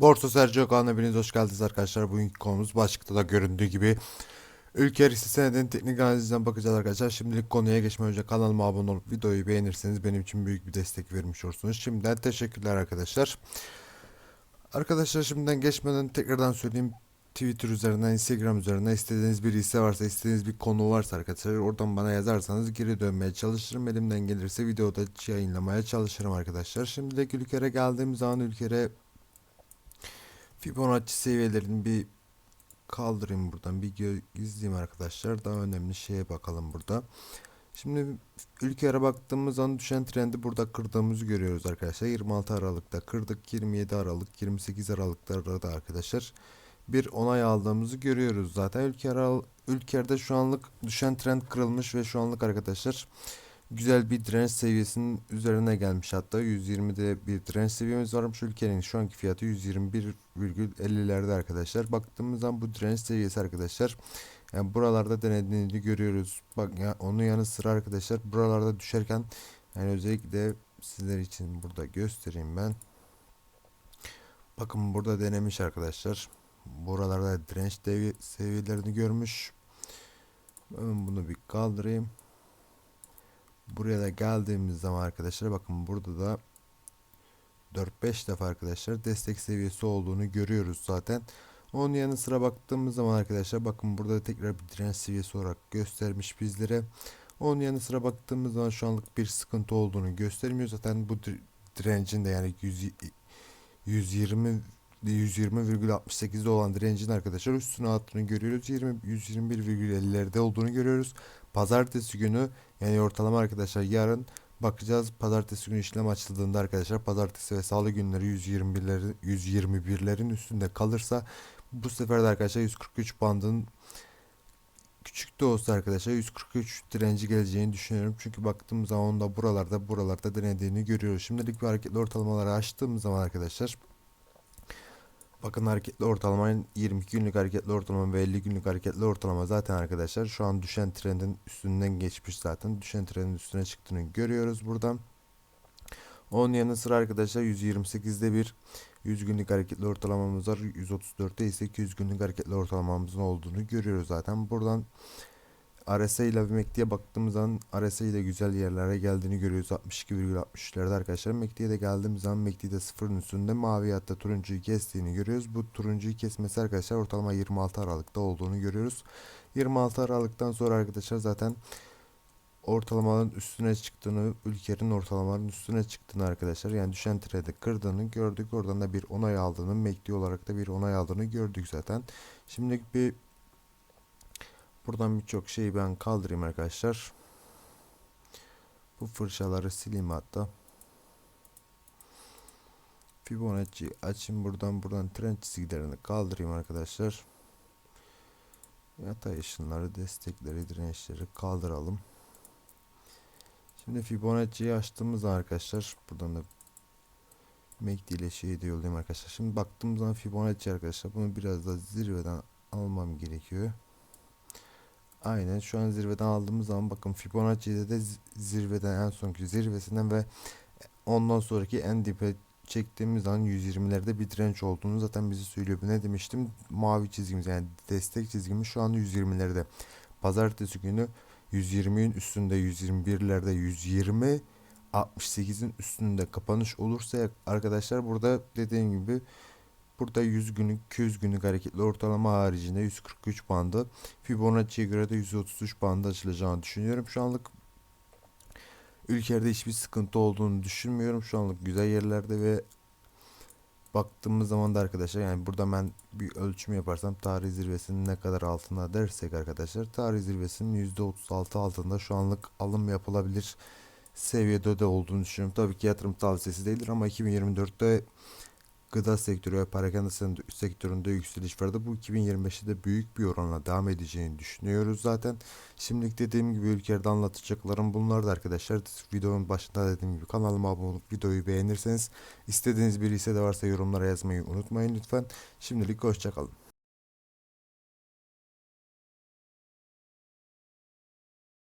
Borsa Sergio kanalına hepiniz hoş geldiniz arkadaşlar. Bugünkü konumuz başlıkta da göründüğü gibi ülke hisse senedinin teknik analizinden bakacağız arkadaşlar. Şimdilik konuya geçmeden önce kanalıma abone olup videoyu beğenirseniz benim için büyük bir destek vermiş olursunuz. Şimdiden teşekkürler arkadaşlar. Arkadaşlar şimdiden geçmeden tekrardan söyleyeyim. Twitter üzerinden, Instagram üzerinden istediğiniz bir hisse varsa, istediğiniz bir konu varsa arkadaşlar oradan bana yazarsanız geri dönmeye çalışırım. Elimden gelirse videoda yayınlamaya çalışırım arkadaşlar. Şimdilik ülkere geldiğim zaman ülkere Fibonacci seviyelerini bir kaldırayım buradan. Bir gö- izleyeyim arkadaşlar. Daha önemli şeye bakalım burada. Şimdi ülkelere baktığımız zaman düşen trendi burada kırdığımızı görüyoruz arkadaşlar. 26 Aralık'ta kırdık. 27 Aralık, 28 Aralık'ta da arkadaşlar bir onay aldığımızı görüyoruz zaten. Ülker ülkerde şu anlık düşen trend kırılmış ve şu anlık arkadaşlar güzel bir direnç seviyesinin üzerine gelmiş hatta. 120'de bir direnç seviyemiz varmış ülkenin. Şu anki fiyatı 121,50'lerde arkadaşlar. Baktığımız zaman bu direnç seviyesi arkadaşlar yani buralarda denediğini görüyoruz. Bak ya onun yanı sıra arkadaşlar buralarda düşerken yani özellikle sizler için burada göstereyim ben. Bakın burada denemiş arkadaşlar. Buralarda direnç seviyelerini görmüş. Bunu bir kaldırayım Buraya da geldiğimiz zaman arkadaşlar bakın burada da 4-5 defa arkadaşlar destek seviyesi olduğunu görüyoruz zaten. Onun yanı sıra baktığımız zaman arkadaşlar bakın burada da tekrar bir direnç seviyesi olarak göstermiş bizlere. Onun yanı sıra baktığımız zaman şu anlık bir sıkıntı olduğunu göstermiyor. Zaten bu dir- direncin de yani 100 120 120,68'de olan direncin arkadaşlar üstüne attığını görüyoruz. 20 121,50'lerde olduğunu görüyoruz. Pazartesi günü yani ortalama arkadaşlar yarın bakacağız. Pazartesi günü işlem açıldığında arkadaşlar pazartesi ve salı günleri 121'lerin 121'lerin üstünde kalırsa bu sefer de arkadaşlar 143 bandın küçük de olsa arkadaşlar 143 direnci geleceğini düşünüyorum. Çünkü baktığımız zaman da buralarda buralarda denediğini görüyoruz. Şimdilik bir hareketli ortalamaları açtığımız zaman arkadaşlar Bakın hareketli ortalamanın 22 günlük hareketli ortalama ve 50 günlük hareketli ortalama zaten arkadaşlar şu an düşen trendin üstünden geçmiş zaten. Düşen trendin üstüne çıktığını görüyoruz buradan. Onun yanı sıra arkadaşlar 128'de bir 100 günlük hareketli ortalamamız var. 134'te ise 200 günlük hareketli ortalamamızın olduğunu görüyoruz zaten. Buradan RSI ile MACD'ye baktığımız zaman RSI ile güzel yerlere geldiğini görüyoruz. 62,63'lerde arkadaşlar. MACD'ye de geldiğimiz zaman MACD'de sıfırın üstünde mavi hatta turuncuyu kestiğini görüyoruz. Bu turuncuyu kesmesi arkadaşlar ortalama 26 Aralık'ta olduğunu görüyoruz. 26 Aralık'tan sonra arkadaşlar zaten ortalamaların üstüne çıktığını, ülkenin ortalamaların üstüne çıktığını arkadaşlar yani düşen trendi kırdığını gördük. Oradan da bir onay aldığını, MACD olarak da bir onay aldığını gördük zaten. Şimdi bir Buradan birçok şeyi ben kaldırayım arkadaşlar. Bu fırçaları sileyim hatta. Fibonacci açayım buradan buradan trend çizgilerini kaldırayım arkadaşlar. Yatay ışınları, destekleri, dirençleri kaldıralım. Şimdi Fibonacci'yi açtığımız arkadaşlar buradan da MACD ile şeyi de yollayayım arkadaşlar. Şimdi baktığımız zaman Fibonacci arkadaşlar bunu biraz da zirveden almam gerekiyor. Aynen şu an zirveden aldığımız zaman bakın Fibonacci'de de zirveden en sonki zirvesinden ve ondan sonraki en dibe çektiğimiz zaman 120'lerde bir direnç olduğunu zaten bizi söylüyor. Ne demiştim? Mavi çizgimiz yani destek çizgimiz şu an 120'lerde. Pazartesi günü 120'ün üstünde 121'lerde 120 68'in üstünde kapanış olursa arkadaşlar burada dediğim gibi Burada 100 günlük 200 günlük hareketli ortalama haricinde 143 bandı. Fibonacci'ye göre de 133 bandı açılacağını düşünüyorum. Şu anlık ülkede hiçbir sıkıntı olduğunu düşünmüyorum. Şu anlık güzel yerlerde ve baktığımız zaman da arkadaşlar yani burada ben bir ölçüm yaparsam tarih zirvesinin ne kadar altında dersek arkadaşlar tarih zirvesinin %36 altında şu anlık alım yapılabilir seviyede de olduğunu düşünüyorum. Tabii ki yatırım tavsiyesi değildir ama 2024'te gıda sektörü ve parakende sektöründe yükseliş vardı. Bu 2025'te de büyük bir oranla devam edeceğini düşünüyoruz zaten. Şimdilik dediğim gibi ülkede anlatacaklarım bunlardı arkadaşlar. Videonun başında dediğim gibi kanalıma abone olup videoyu beğenirseniz istediğiniz bir ise de varsa yorumlara yazmayı unutmayın lütfen. Şimdilik hoşçakalın.